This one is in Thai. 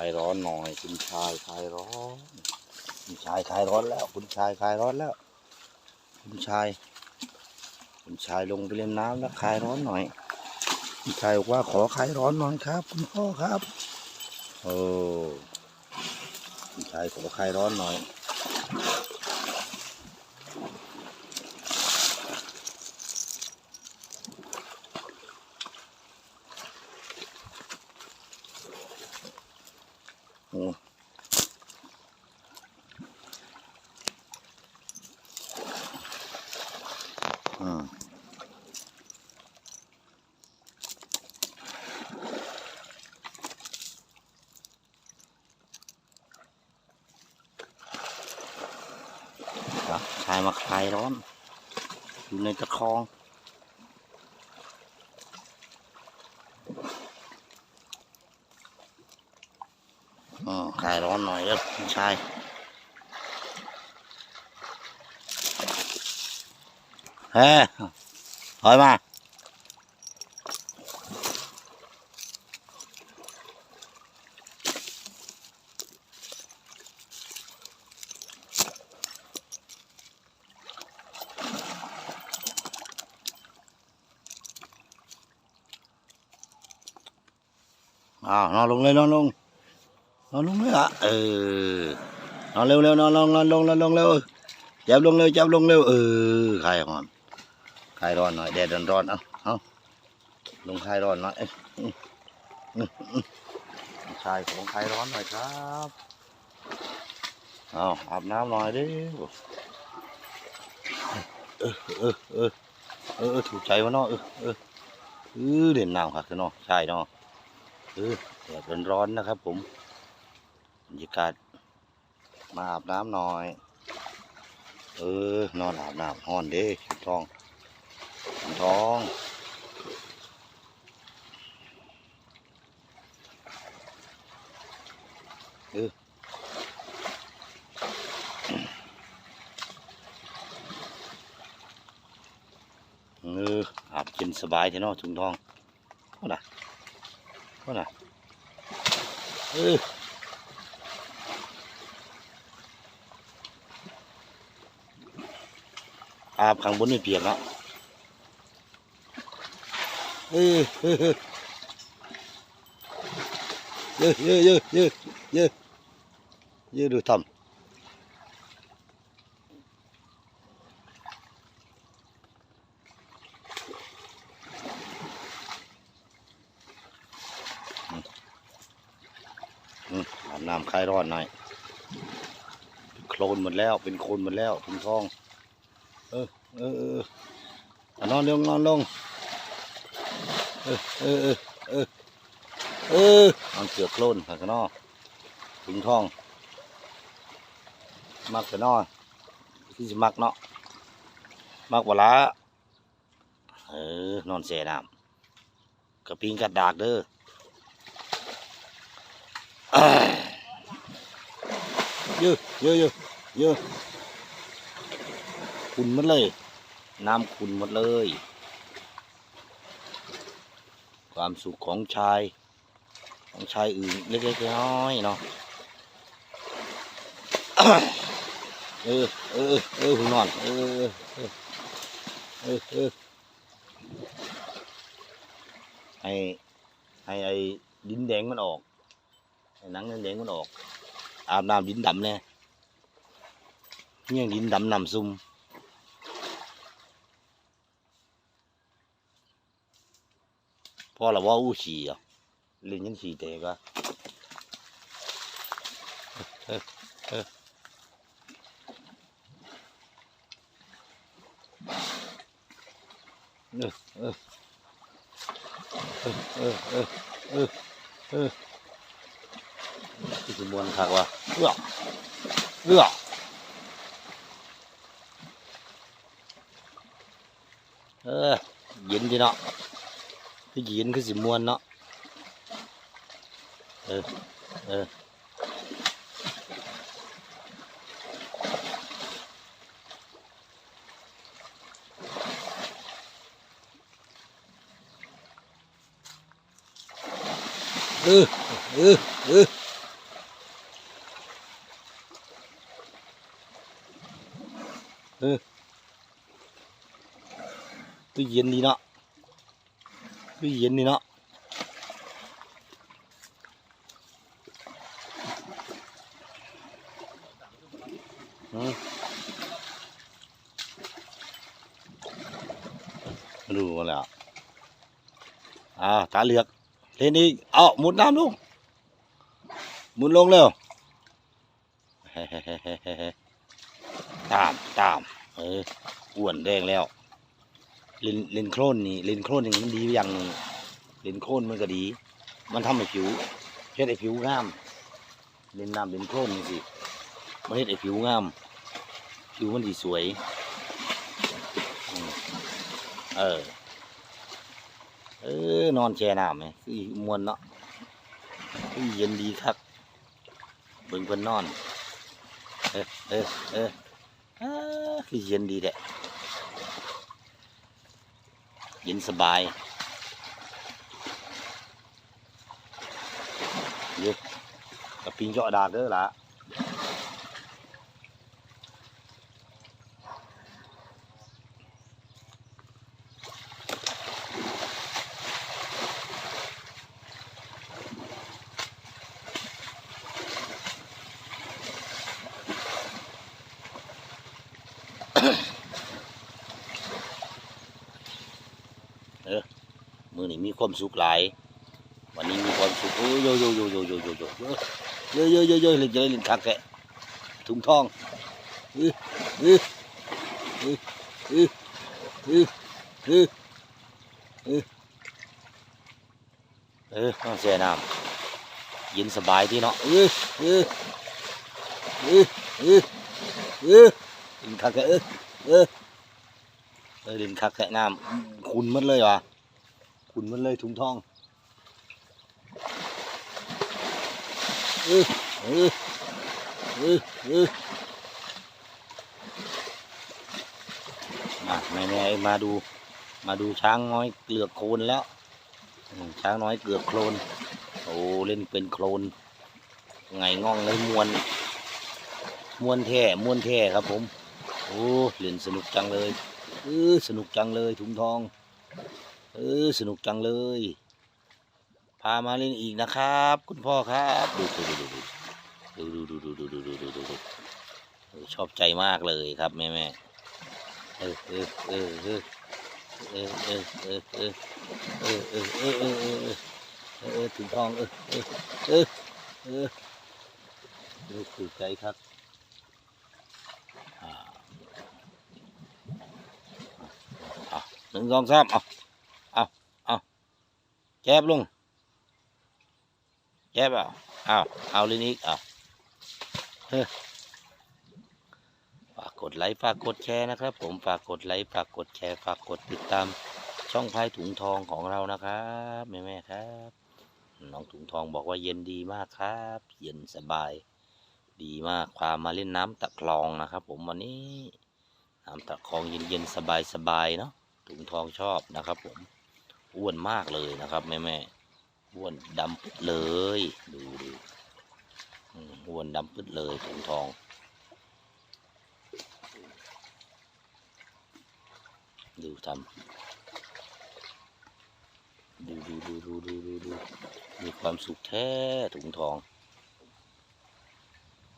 ายร้อนหน่อย คุณชายคลายร้อนคุณชายคลายร้อนแล้ว คุณชายคลายร้อนแล้ว คุณชาย คุณชายลงไปเล่นน้ำแล้วคลายร้อนหน่อย คุณชายบอกว่าขอคลายร้อนหน่อยครับ คุณพ่อครับโอ้คุณชายขอคลายร้อนหน่อย อืมครับชายมาคลายร้อน อยู่ในตะคอง อ๋อคลายร้อนหน่อยครับคุณชาย เฮ้ยถอยมาอ้าวนอนลงเลยนอนลงนอนลงเลยอะเออนอนเร็วเร็วนอนลงนอนลงนอนลงเร็วจับลงเร็วจับลงเร็วเออใคลายร้อน คลายร้อนหน่อยแดดร้อนร้อนๆเอาเอาลงคลายร้อนหน่อยเอ้ยอืมอืมอืมชายของคลายร้อนหน่อยครับเอาอาบน้ำหน่อยดิเออเออเออเออเออถูกใจวะเนาะเออเออเออเด่นน้ำค่ะคือเนาะใช่เนาะเออแดดร้อนๆนะครับ ผมบรรยากาศมาอาบน้ำหน่อย เออนอนอาบน้ำห้อนเด้ชุดทอง ชุดทองเออเอออาบกินสบายเท่นาะชุงทองเขาน่ะเขาน่ะเอออาบข้างบนไม่เปียกเนาะ เออเยอะเยอะเยอะเยอะเยอะเยอะดูทำอาบน้ำคลายร้อนหน่อยโคลนหมดแล้ว เป็นโคลนหมดแล้วทุ่งทอง เออเออเออนอนลงนอนลง เออเออเออเออเออมันเกือบโคลนผักกะนอถึงท้องมักกะนอที่จะมักเนาะมักเวลาเออนอนเสียน้ำกระปิงกัดดากเด้อยเยอะเยอะเยอะเยอะขุนหมดเลย น้ำขุนหมดเลย ความสุขของชาย ของชายอื่นเล็กๆน้อยๆเนาะเออเออเออคุณนอนเออเออเออเออให้ให้ไอ้ดินแดงมันออกให้หนังแดงมันออก อาบน้ำดินดำเนี่ยเนี่ยดินดำน้ำซุ่ม พอละว่าอู้ฉี่อะลินยันฉี่เตะก็เออเออเออเออเออเออที่มวนคักว่าเอื้อเอื้อเออเย็นดีเนาะ ที่อยีนคือสิมวนเนาะเออเออเออเออเออเออตัวเย็นดีเนาะ ตู้เย็นดีเนาะอืมาดูกันแล้วอ่าตาเหลือกเล่นอีกเอาหมุดน้ำลงหมุนลงเร็วตามตามเอออ้วนแดงแล้ว ลนเลนโครนนี่เลนโครนนี่มันดีอย่างหนึ่งเลนโครนมันก็ดี มันทำให้ผิวเฮ็ดให้ผิวงามเลนน้ำเลนโครนนี่สิมันเฮ็ดให้ผิวงาม ผิวมันดีสวยเออ เออนอนแช่น้ำไหมคือมวนเนาะคือเย็นดีครับเบิ่งเพิ่นนอน เออเออเออคือเย็นดีแหละ เย็นสบายเดี๋ยวกับปิงเจาะดากเด้อล่ะ มือนี้มีความสุขหลาย วันนี้มีความสุขโอ้ยโยโยโยโยโยโยโยโยโยโยโยเล่นเยอะเล่นคักแกะถุงทองเออเออเออเออเออเออเออเออน้องแช่น้ำเย็นสบายดีเนาะเออเออเออเออเออเล่นคักแกะเออเออเออเล่นคักแกะน้ำคุณมันเลยวะ ขุนมันเลยถุงทองเออเออเออเออมาแม่แม่ๆมาดู มาดูช้างน้อยเกลือกโคลนแล้วช้างน้อยเกลือกโคลนโอ้เล่นเป็นโคลนไงง่องเลยมวนมวนแท่มวนแท่ครับผม โอ้เล่นสนุกจังเลยเออสนุกจังเลยถุงทอง เออสนุกจังเลย พามาเล่นอีกนะครับ คุณพ่อครับ ดูดูดูดูดูดูดูดูดูดูดูดูดูเออชอบใจมากเลยครับแม่แม่เออเออเออเออเออเออเออเออเออเออเออเออเออเออเออถึงทองเออเออเออเออเออถูกใจครับอ่าอะหนึ่งสองสามเอา แจ๊บลุงแจ๊บเอาเอาเอาเลยนิกเอาเฮ้ฝากกดไลค์ฝากกดแชร์นะครับ ผมฝากกดไลค์ฝากกดแชร์ฝากกดติดตาม ช่องพายถุงทองของเรานะครับแม่แม่ครับ น้องถุงทองบอกว่าเย็นดีมากครับ เย็นสบาย ดีมากพามมาเล่นน้ำตะคลองนะครับ ผมวันนี้น้ำตะคลองเย็นเย็นๆสบายสบายๆเนาะถุงทองชอบนะครับผม อ้วนมากเลยนะครับแม่แม่อ้วนดำปึ๊ดเลย ดูดูอืมอ้วนดำปึ๊ดเลยถุงทอง ดูทำดูดูดูดูดูดูดูมีความสุขแท้ถุงทอง